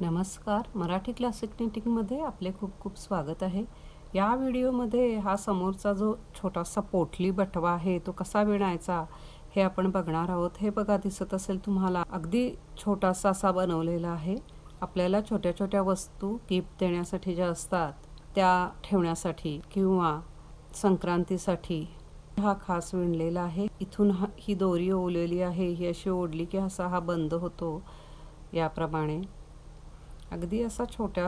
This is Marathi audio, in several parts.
नमस्कार. मराठी क्लासिक निटिंगमध्ये आपले खूप खूप स्वागत आहे. या व्हिडिओमध्ये हा समोरचा जो छोटासा पोटली बटवा आहे तो कसा विणायचा हे आपण बघणार आहोत. हे बघा दिसत असेल तुम्हाला अगदी छोटासा असा बनवलेला आहे. आपल्याला छोट्या छोट्या वस्तू गिफ्ट देण्यासाठी ज्या असतात त्या ठेवण्यासाठी किंवा संक्रांतीसाठी हा खास विणलेला आहे. इथून हा ही दोरी ओवलेली आहे ही अशी ओढली की असा हा बंद होतो याप्रमाणे. अगदी असा छोट्या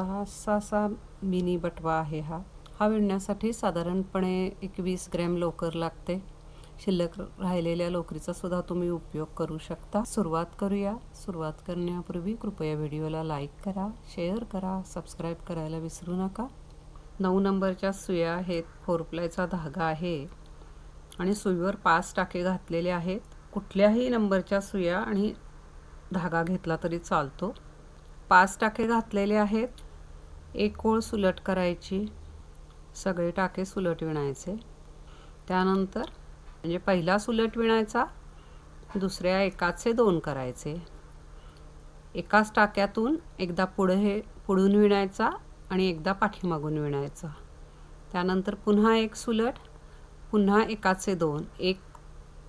असा मिनी बटवा आहे हा. हा विणण्यासाठी साधारणपणे एकवीस ग्रॅम लोकर लागते. शिल्लक राहिलेल्या लोकरीचा सुद्धा तुम्ही उपयोग करू शकता. सुरुवात करूया. सुरुवात करण्यापूर्वी कृपया व्हिडिओला लाईक करा शेअर करा सबस्क्राईब करायला विसरू नका. नऊ नंबरच्या सुया आहेत. फोर प्लायचा धागा आहे. आणि सुईवर पाच टाके घातलेले आहेत. कुठल्याही नंबरच्या सुया आणि धागा घेतला तरी चालतो. पाच टाके घातलेले आहेत. एक ओळ सुलट करायची. सगळे टाके सुलट विणायचे. त्यानंतर म्हणजे पहिला सुलट विणायचा दुसऱ्या एकाचे दोन करायचे. एकाच टाक्यातून एकदा पुढे हे पुढून विणायचा आणि एकदा पाठीमागून विणायचा. त्यानंतर पुन्हा एक सुलट पुन्हा एकाचे दोन. एक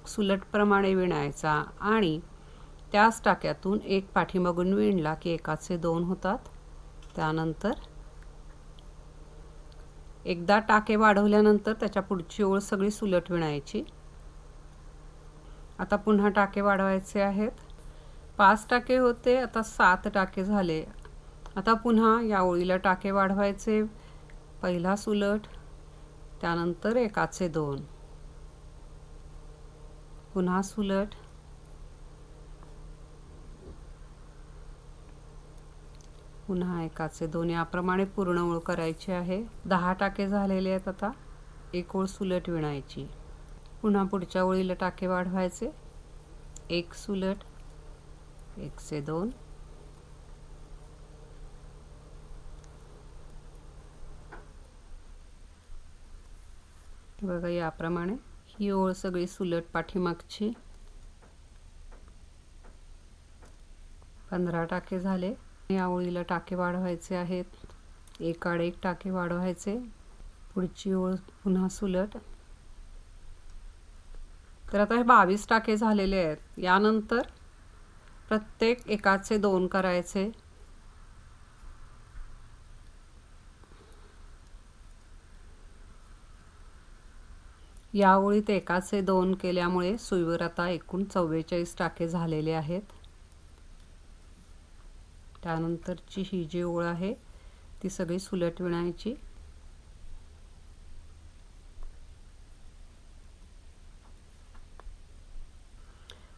सुलटप्रमाणे विणायचा आणि त्याच टाक्यातून एक पाठीमागून विणला की एकाचे दोन होतात. त्यानंतर एकदा टाके वाढवल्यानंतर त्याच्या पुढची ओळ सगळी सुलट विणायची. आता पुन्हा टाके वाढवायचे आहेत. पाच टाके होते आता सात टाके झाले. आता पुन्हा या ओळीला टाके वाढवायचे. पहिला सुलट त्यानंतर एकाचे दोन. पुन्हा सुलट पुन्हा एकाचे दोन याप्रमाणे पूर्ण ओळ करायची आहे. दहा टाके झालेले आहेत आता. एक ओळ सुलट विणायची. पुन्हा पुढच्या ओळीला टाके वाढवायचे. एक सुलट एकशे दोन. बघा याप्रमाणे ही ओळ सगळी सुलट पाठीमागची. पंधरा टाके झाले. या ओळीला टाके वाढवायचे आहेत. एक आड एक टाके वाढवायचे. पुढची ओळ पुन्हा सुलट. तर आता हे बावीस टाके झालेले आहेत. यानंतर प्रत्येक एकाचे दोन करायचे. या ओळीत एकाचे दोन केल्यामुळे सुईवर आता एकूण चव्वेचाळीस टाके झालेले आहेत. त्यानंतरची ही जी ओळ आहे ती सगळी सुलट विणायची.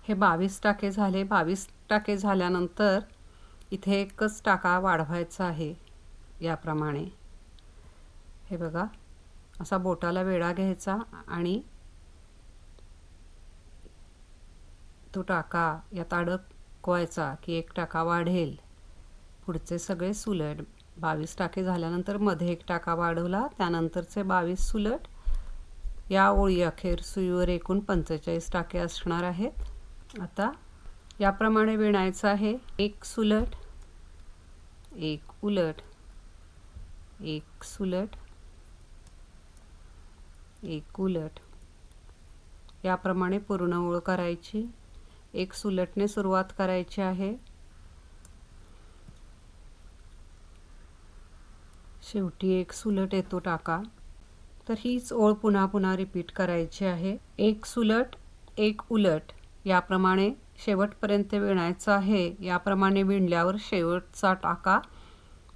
हे बावीस टाके झाले. बावीस टाके झाल्यानंतर इथे एकच टाका वाढवायचा आहे याप्रमाणे. हे बघा असा बोटाला वेळा घ्यायचा आणि तो टाका यात अडकवायचा की एक टाका वाढेल. पुढचे सगळे सुलट. बावीस टाके झाल्यानंतरमध्ये एक टाका वाढवला त्यानंतरचे बावीस सुलट. या ओळी अखेर सुईवर एकूण पंचेचाळीस टाके असणार आहेत. आता याप्रमाणे विणायचं आहे. एक सुलट एक उलट एक सुलट एक उलट. याप्रमाणे पूर्ण ओळ करायची. एक सुलटने सुरुवात करायची आहे. शेवटी एक सुलट येतो टाका. तर हीच ओळ पुन्हा पुन्हा रिपीट करायची आहे. एक सुलट एक उलट. याप्रमाणे शेवटपर्यंत विणायचं आहे. याप्रमाणे विणल्यावर शेवटचा टाका.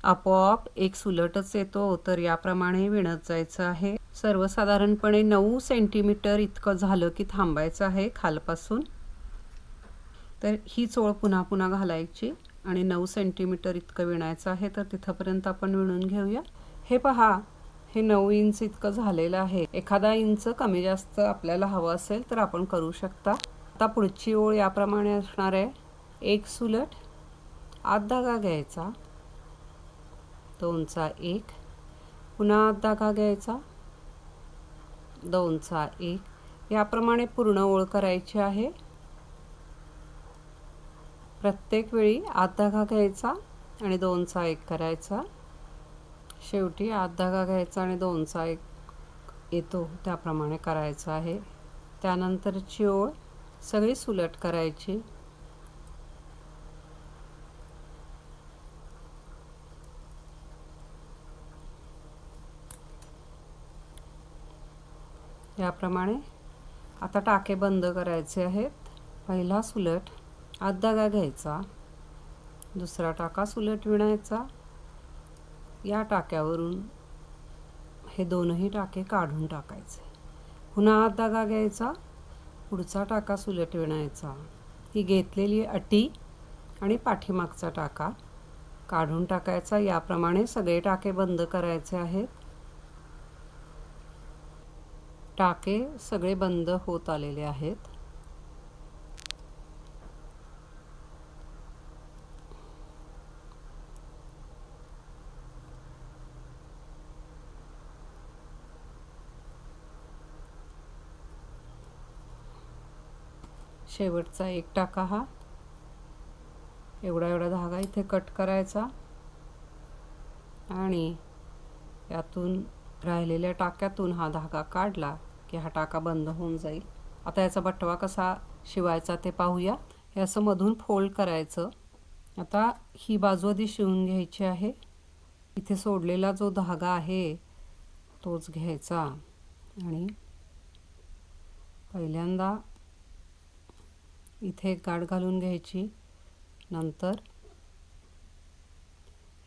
आपोआप एक सुलटच येतो. तर याप्रमाणे विणत जायचं आहे. सर्वसाधारणपणे नऊ सेंटीमीटर इतकं झालं की थांबायचं आहे खालपासून. तर ही चोळ पुन्हा पुन्हा घालायची. आणि नऊ सेंटीमीटर इतकं विणायचं आहे तर तिथंपर्यंत आपण विणून घेऊया. हे पहा हे नऊ इंच इतकं झालेलं आहे. एखादा इंच कमी जास्त आपल्याला हवं असेल तर आपण करू शकता. आता पुढची ओळ याप्रमाणे असणार आहे. एक सुलट आत धागा घ्यायचा. दोनचा एक पुन्हा आत धागा घ्यायचा. दोनचा एक. याप्रमाणे पूर्ण ओळ करायची आहे. प्रत्येक वेळी आत धागा घ्यायचा आणि दोनचा एक करायचा. शेवटी आत धागा घ्यायचा आणि दोनचा एक येतो त्याप्रमाणे करायचा आहे. त्यानंतरची ओळ सगळी सुलट करायची. याप्रमाणे आता टाके बंद करायचे आहेत. पहिला सुलट आत धागा घ्यायचा? दुसरा टाका सुलट विणायचा. या टाक्यावरून हे दोनही टाके काढून टाकायचे. पुन्हा आत धागा घ्यायचा? पुढचा टाका सुलट विणायचा. ही घेतलेली अटी आणि पाठीमागचा टाका काढून टाकायचा. याप्रमाणे सगळे टाके बंद करायचे आहेत. टाके सगळे बंद होत आलेले आहेत. शेवटचा एक टाका हा. एवढा एवढा धागा इथे कट करायचा. आणि यातून राहिलेल्या टाक्यातून हा धागा काढला की हा टाका बंद होऊन जाईल. आता याचा बटवा कसा शिवायचा ते पाहूया. हे असं मधून फोल्ड करायचं. आता ही बाजू आधी शिवून घ्यायची आहे. इथे सोडलेला जो धागा आहे तोच घ्यायचा. आणि पहिल्यांदा इथे गाठ घालून घ्यायची. नंतर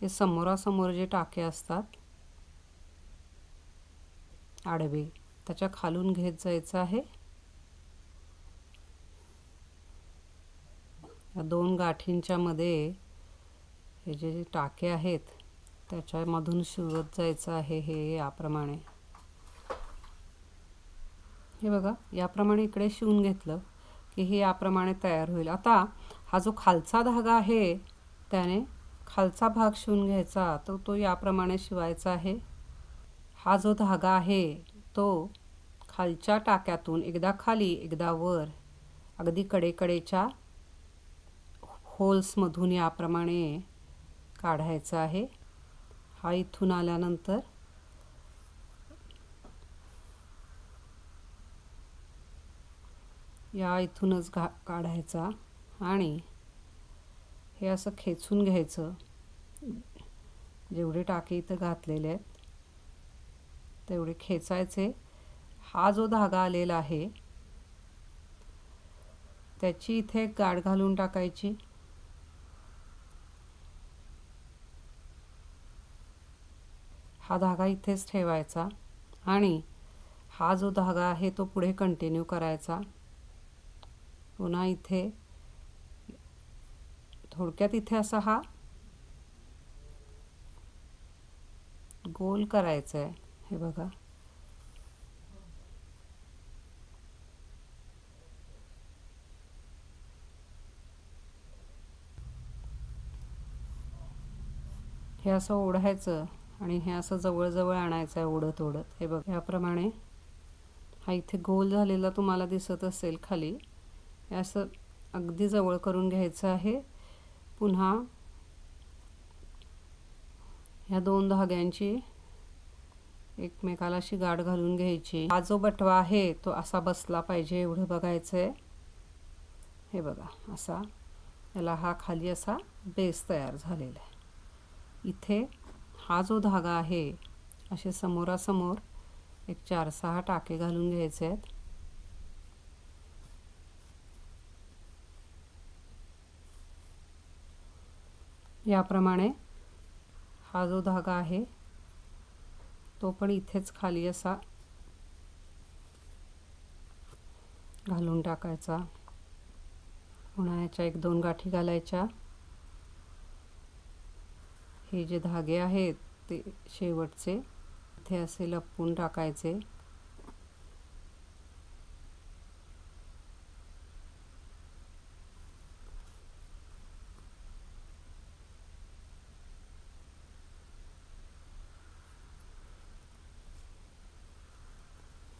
हे समोरासमोर जे टाके असतात आडवे त्याच्या खालून घेत जायचं आहे. या दोन गाठींच्यामध्ये हे जे जे टाके आहेत त्याच्यामधून शिवत जायचं आहे हे याप्रमाणे. हे बघा याप्रमाणे इकडे शिवून घेतलं. की हे याप्रमाणे तयार होईल. आता हा जो खालचा धागा आहे त्याने खालचा भाग शिवून घ्यायचा तर तो याप्रमाणे शिवायचा आहे. हा जो धागा आहे तो खालच्या टाक्यातून एकदा खाली एकदा वर अगदी कडेकडेच्या होल्समधून याप्रमाणे काढायचा आहे. हा इथून आल्यानंतर या इथूनच घा काढायचा आणि हे असं खेचून घ्यायचं. जेवढे टाके इथं घातलेले आहेत तेवढे खेचायचे. हा जो धागा आलेला आहे त्याची इथे गाठ घालून टाकायची. हा धागा इथेच ठेवायचा आणि हा जो धागा आहे तो पुढे कंटिन्यू करायचा. पुन्हा इथे. थोडक्यात इथे असा हा. गोल करायचा आहे हे बघा. हे असं ओढायचं आणि हे असं जवळजवळ आणायचं आहे ओढत ओढत हे बघ. याप्रमाणे हा इथे गोल झालेला तुम्हाला दिसत असेल खाली. असं अगदी जवळ करून घ्यायचं आहे. पुन्हा ह्या दोन धाग्यांची एकमेकाला अशी गाठ घालून घ्यायची. हा जो बटवा आहे तो असा बसला पाहिजे एवढं बघायचं आहे हे बघा असा. याला हा खाली असा बेस तयार झालेला आहे. इथे हा जो धागा आहे असे समोरासमोर एक चार सहा टाके घालून घ्यायचे आहेत. याप्रमाणे हा जो धागा आहे तो पण इथेच खाली असा घालून टाकायचा. पुन्हा याच्या एक दोन गाठी घालायच्या. हे जे धागे आहेत ते शेवटचे. इथे असे लपवून टाकायचे.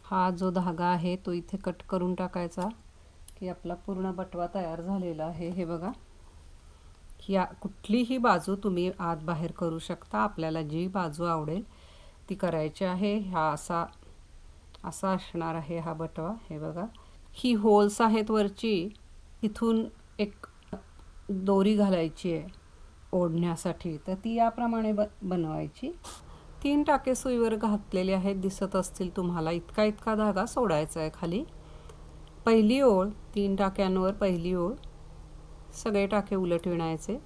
हा जो धागा आहे तो इथे कट करून टाकायचा की आपला पूर्ण बटवा तयार झालेला आहे. हे बघा. या कुठलीही बाजू तुम्ही आत बाहेर करू शकता. आपल्याला जी बाजू आवडेल ती करायची आहे. हा असा असा असणार आहे हा बटवा. हे बघा. ही होल्स आहेत वरची. इथून एक दोरी घालायची आहे ओढण्यासाठी. तर ती याप्रमाणे ब बनवायची. तीन टाके सुईवर घातलेले आहेत दिसत असतील तुम्हाला. इतका इतका धागा सोडायचा आहे खाली. पहिली ओळ तीन टाक्यांवर पहिली ओळ. सगळे टाके उलट विणायचे.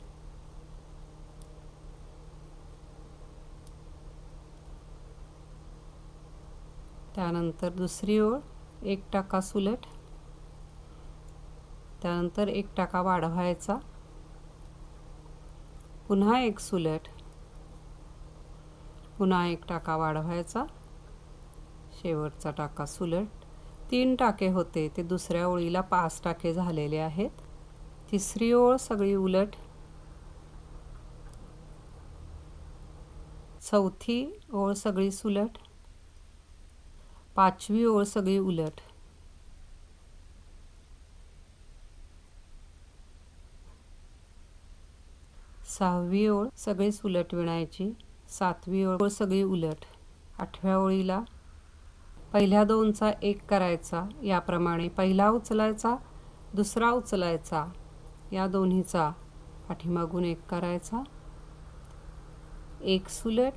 त्यानंतर दुसरी ओळ एक टाका सुलट. त्यानंतर एक टाका वाढवायचा. पुन्हा एक सुलट. पुन्हा एक टाका वाढवायचा. शेवटचा टाका सुलट. तीन टाके होते ते दुसऱ्या ओळीला पाच टाके झालेले आहेत. तिसरी ओळ सगळी उलट. चौथी ओळ सगळी सुलट. पाचवी ओळ सगळी उलट. सहावी ओळ सगळी सुलट विणायची. सातवी ओळ सगळी उलट. आठव्या ओळीला पहिल्या दोनचा एक करायचा याप्रमाणे पहिला उचलायचा दुसरा उचलायचा या दोन्हीचा पाठीमागून एक करायचा. एक सुलट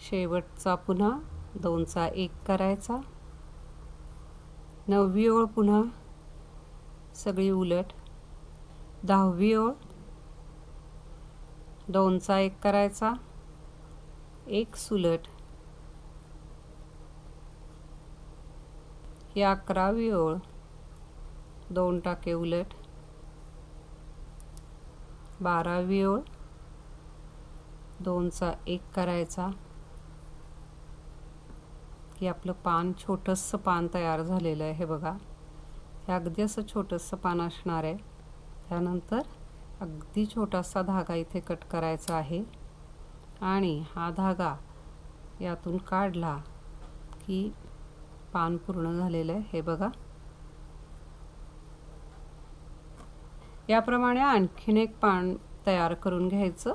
शेवटचा पुन्हा दोनचा एक करायचा. नववी ओळ पुन्हा सगळी उलट. दहावी ओळ दोनचा एक करायचा. एक सुलट. ही अकरावी ओळ दोन टाके उलट. बारावी ओळ दोनचा एक करायचा. की आपलं पान छोटंसं पान तयार झालेलं आहे हे बघा. हे अगदी असं छोटंसं पान असणार आहे. त्यानंतर अगदी छोटासा धागा इथे कट करायचा आहे. आणि हा धागा यातून काढला की पान पूर्ण झालेलं आहे. हे बघा. याप्रमाणे आणखीन एक पान तयार करून घ्यायचं.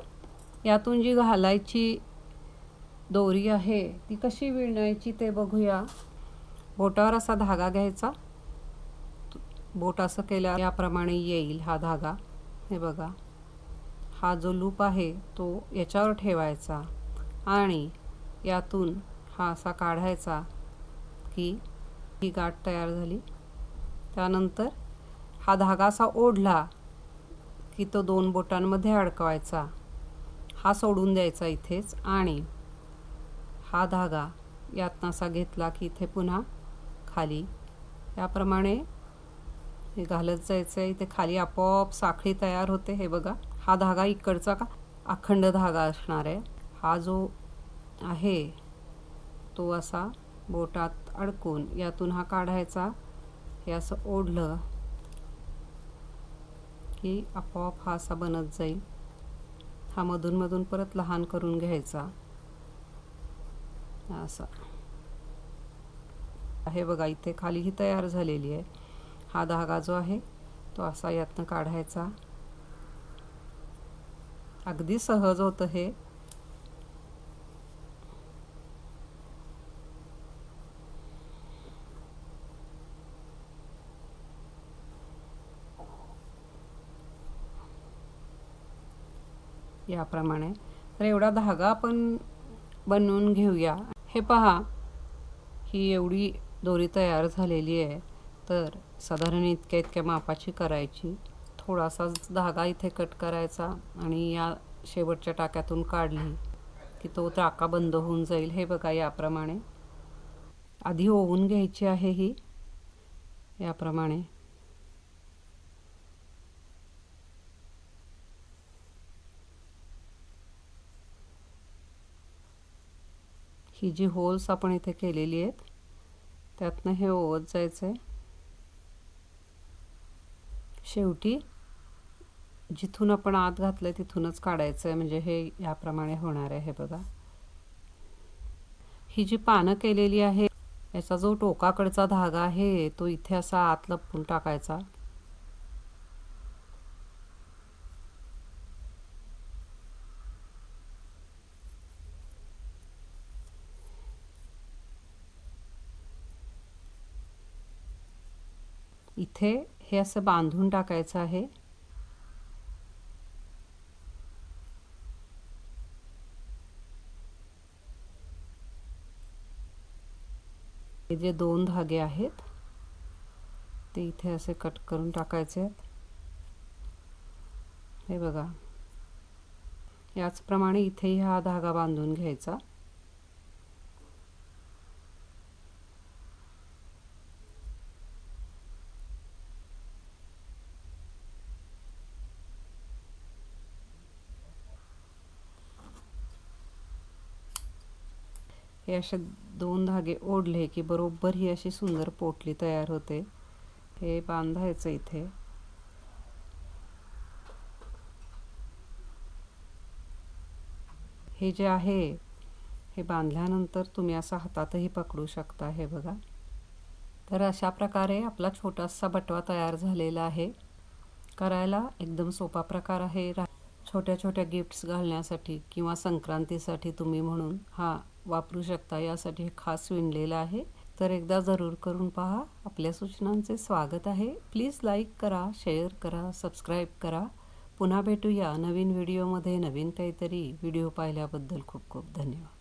यातून जी घालायची दोरी आहे ती कशी विणायची ते बघूया. बोटावर असा धागा घ्यायचा. बोट असं केल्या याप्रमाणे येईल हा धागा. हे बघा. हा जो लूप आहे तो याच्यावर ठेवायचा आणि यातून हा असा काढायचा की ही गाठ तयार झाली. त्यानंतर हा धागा असा ओढला की तो दोन बोटांमध्ये अडकवायचा. हा सोडून द्यायचा इथेच आणि हा धागा यातनासा असा घेतला की इथे पुन्हा खाली. याप्रमाणे हे घालत जायचं आहे इथे खाली आपोआप साखळी तयार होते. हे बघा. हा धागा इकडचा का? अखंड धागा असणार आहे. हा जो आहे तो असा बोटात अडकून यातून हा काढायचा. हे असं ओढलं की आपोआप हा असा बनत जाईल. हा मधूनमधून परत लहान करून घ्यायचा. असा. आहे बघा इथे खाली ही तयार झालेली आहे. हा धागा जो आहे तो असा यातनं काढायचा. अगदी सहज होतं हे. याप्रमाणे. तर एवढा धागा आपण बनवून घेऊया. हे पहा ही एवढी दोरी तयार झालेली आहे. तर साधारण इतक्या इतक्या मापाची करायची. थोडासा धागा इथे कट करायचा आणि या शेवटच्या टाक्यातून काढली की तो टाका बंद होऊन जाईल. हे बघा याप्रमाणे. आधी ओवून घ्यायची आहे ही. याप्रमाणे. ही जी होल्स आपण इथे केलेली आहेत त्यातनं हे ओवत जायचं आहे शेवटी जिथून आपण आत घातलं तिथूनच काढायचं आहे म्हणजे हे याप्रमाणे होणार आहे बघा. ही जी पानं केलेली आहे याचा जो टोकाकडचा धागा आहे तो इथे असा आत लपून टाकायचा. इथे हे असं बांधून टाकायचं आहे. हे जे दोन धागे आहेत ते इथे असे कट करून टाकायचे आहेत. हे बघा. याचप्रमाणे इथे हा धागा बांधून घ्यायचा. हे असे दोन धागे ओढले की बरोबर ही अशी सुंदर पोटली तयार होते. हे बांधायचं इथे. हे जे आहे हे बांधल्यानंतर तुम्ही असं हातातही पकडू शकता हे बघा. तर अशा प्रकारे आपला छोटासा बटवा तयार झालेला आहे. करायला एकदम सोपा प्रकार आहे. छोट्या छोट्या गिफ्ट्स घालण्यासाठी किंवा संक्रांतीसाठी तुम्ही म्हणून हा वापरू शकता. यासाठी हे खास विणलेलं आहे. तर एकदा जरूर करून पहा. आपल्या सूचनांचे स्वागत आहे. प्लीज लाईक करा शेअर करा सबस्क्राईब करा. पुन्हा भेटूया नवीन व्हिडिओमध्ये नवीन काहीतरी व्हिडिओ पाहिल्याबद्दल खूप खूप धन्यवाद.